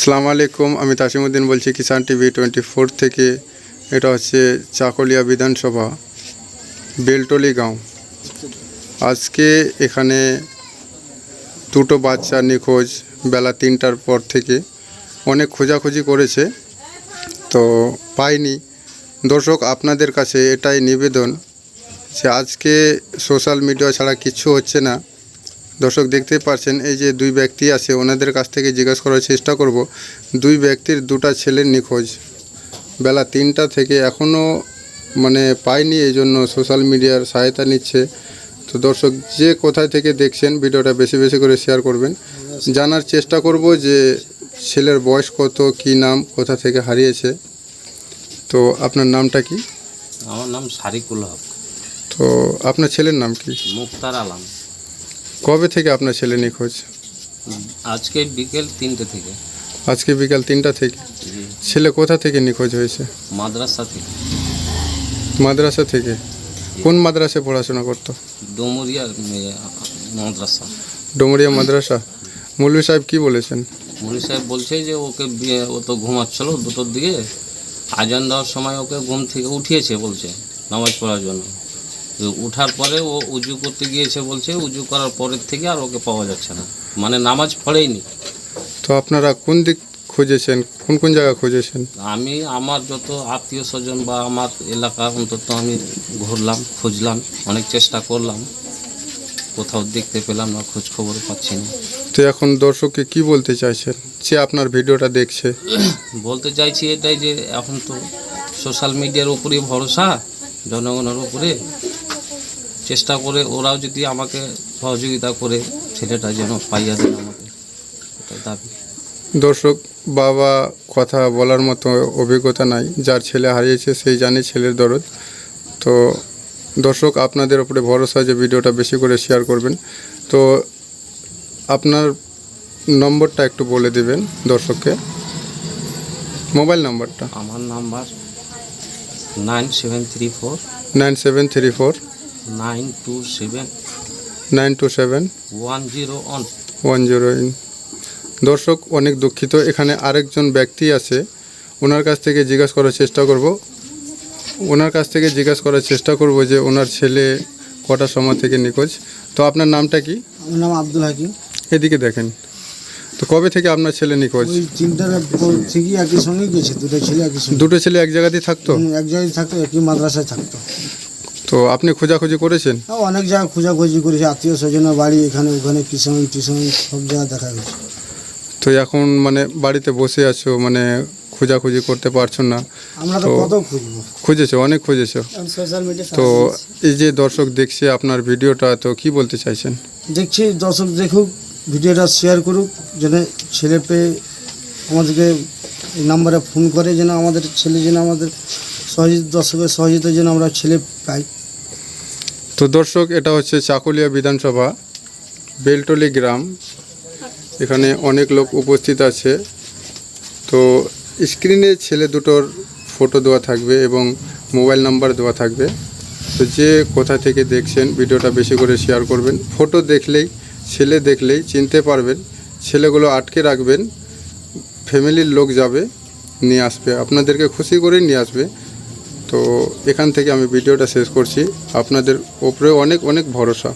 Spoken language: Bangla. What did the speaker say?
সালাম আলাইকুম, আমি তাসিমুদ্দিন বলছি কিষান টিভি টোয়েন্টি ফোর থেকে। এটা হচ্ছে চাকলিয়া বিধানসভা, বেলটলি গাঁও। আজকে এখানে দুটো বাচ্চা নিখোঁজ বেলা তিনটার পর থেকে। অনেক খোঁজাখুঁজি করেছে, তো পাইনি। দর্শক, আপনাদের কাছে এটাই নিবেদন যে আজকে সোশ্যাল মিডিয়া ছাড়া কিছু হচ্ছে না। দর্শক দেখতেই পাচ্ছেন এই যে দুই ব্যক্তি আছে ওনাদের কাছ থেকে জিজ্ঞাসা করার চেষ্টা করব। দুই ব্যক্তির দুটা ছেলের নিখোঁজ। বেলা তিনটা থেকে এখনও মানে পায়নি এই জন্য সোশ্যাল মিডিয়ার সহায়তা নিচ্ছে। তো দর্শক যে কোথায় থেকে দেখছেন ভিডিওটা বেশি বেশি করে শেয়ার করবেন। জানার চেষ্টা করব যে ছেলের বয়স কত কি নাম কোথা থেকে হারিয়েছে। তো আপনার নামটা কি? আমার নাম সারিকুল হক। তো আপনার ছেলের নাম কি? মুক্তার আলম। কবে থেকে আপনার ছেলে নিখোঁজ? আজকে বিকেল তিনটে থেকে। আজকে বিকাল তিনটা থেকে? ছেলে কোথা থেকে নিখোঁজ হয়েছে? মাদ্রাসা থেকে। মাদ্রাসা থেকে? কোন মাদ্রাসায় পড়াশোনা করতো? ডোমরিয়া মাদ্রাসা। ডোমরিয়া মাদ্রাসা? মৌলভী সাহেব কি বলেছেন? মনি সাহেব বলছে যে ওকে ও তো ঘুমাচ্ছিল দুটোর দিকে। আজান দেওয়ার সময় ওকে ঘুম থেকে উঠিয়েছে বলছে নামাজ পড়ার জন্য। উঠার পরে ও উজু করতে গিয়েছে বলছে উজু করার পরের থেকে আর ওকে পাওয়া যাচ্ছে না। মানে নামাজ পড়েইনি। তো আপনারা কোন দিক খুঁজেছেন? কোন কোন জায়গা খুঁজেছেন? আমি আমার যত আত্মীয় স্বজন বা আমার এলাকা অন্তত আমি ঘুরলাম খুঁজলাম অনেক চেষ্টা করলাম। কোথাও দেখতে পেলাম না খোঁজ খবর পাচ্ছি না। তো এখন দর্শককে কি বলতে চাইছেন? সে আপনার ভিডিওটা দেখছে। বলতে চাইছি এটাই যে এখন তো সোশ্যাল মিডিয়ার উপরেই ভরসা জনগণের উপরে। চেষ্টা করে ওরাও যদি আমাকে সহযোগিতা করে ছেলেটা যেন পাইয়া দেয় আমাকে। এটাই দাবি। দর্শক বাবা কথা বলার মতো অভিজ্ঞতা নাই। যার ছেলে হারিয়েছে সেই জানে ছেলের দরদ। তো দর্শক আপনাদের উপরে ভরসা যে ভিডিওটা বেশি করে শেয়ার করবেন। তো আপনার নম্বরটা একটু বলে দিবেন দর্শককে। মোবাইল নাম্বারটা। আমার number nine seven three four. Nine seven three four. Nine two seven. Nine two seven. One zero one. One zero দর্শক অনেক দুঃখিত। এখানে আরেকজন ব্যক্তি আছে। ওনার কাছ থেকে জিজ্ঞাসা করার চেষ্টা করব। ওনার কাছ থেকে জিজ্ঞাসা করার চেষ্টা করব যে ওনার ছেলে কটার সময় থেকে নিখোঁজ। তো আপনার নামটা কি? আমার নাম আব্দুল হাকিম। এদিকে দেখেন। তো কবে থেকে আপনার ছেলে নিখোঁজ? ওই তিনটার একই সঙ্গেই গেছে। দুটো ছেলে একই দুটো ছেলে এক জায়গাতেই থাকতো? এক জায়গায় থাকতো একই মাদ্রাসায় থাকতো। তো আপনি খোঁজাখুঁজি করেছেন? অনেক জায়গায় খোঁজাখুঁজি করেছে আত্মীয় স্বজনের বাড়ি এখানে ওখানে কিষণ টিউশন সব জায়গায় দেখা গেছে। তো এখন মানে বাড়িতে বসে আছো মানে খোঁজাখুঁজি করতে পারছ না। আমরা তো তো- কত খুঁজবো? খুঁজেছো অনেক খুঁজেছো। তো এই যে দর্শক দেখছে আপনার ভিডিওটা তো কি বলতে চাইছেন? দেখছি দর্শক দেখুক ভিডিওটা শেয়ার করুক যেন ছেলে পেয়ে আমাদেরকে নাম্বারে ফোন করে যেন আমাদের ছেলে যেন আমাদের দর্শকের সহযোগিতা যেন আমরা ছেলে পাই। তো দর্শক, এটা হচ্ছে চাকুলিয়া বিধানসভা, বেলটলি গ্রাম। এখানে অনেক লোক উপস্থিত আছে। তো স্ক্রিনে ছেলে দুটোর ফটো দেওয়া থাকবে এবং মোবাইল নাম্বার দেওয়া থাকবে। তো যে কোথা থেকে দেখছেন, ভিডিওটা বেশি করে শেয়ার করবেন। ফটো দেখলেই, ছেলে দেখলেই চিনতে পারবেন, ছেলেগুলো আটকে রাখবেন, ফ্যামিলির লোক যাবে, নিয়ে আসবে। আপনাদেরকে খুশি করে নিয়ে আসবে। তো এখান থেকে আমি ভিডিওটা শেষ করছি। আপনাদের ওপরে অনেক অনেক ভরসা।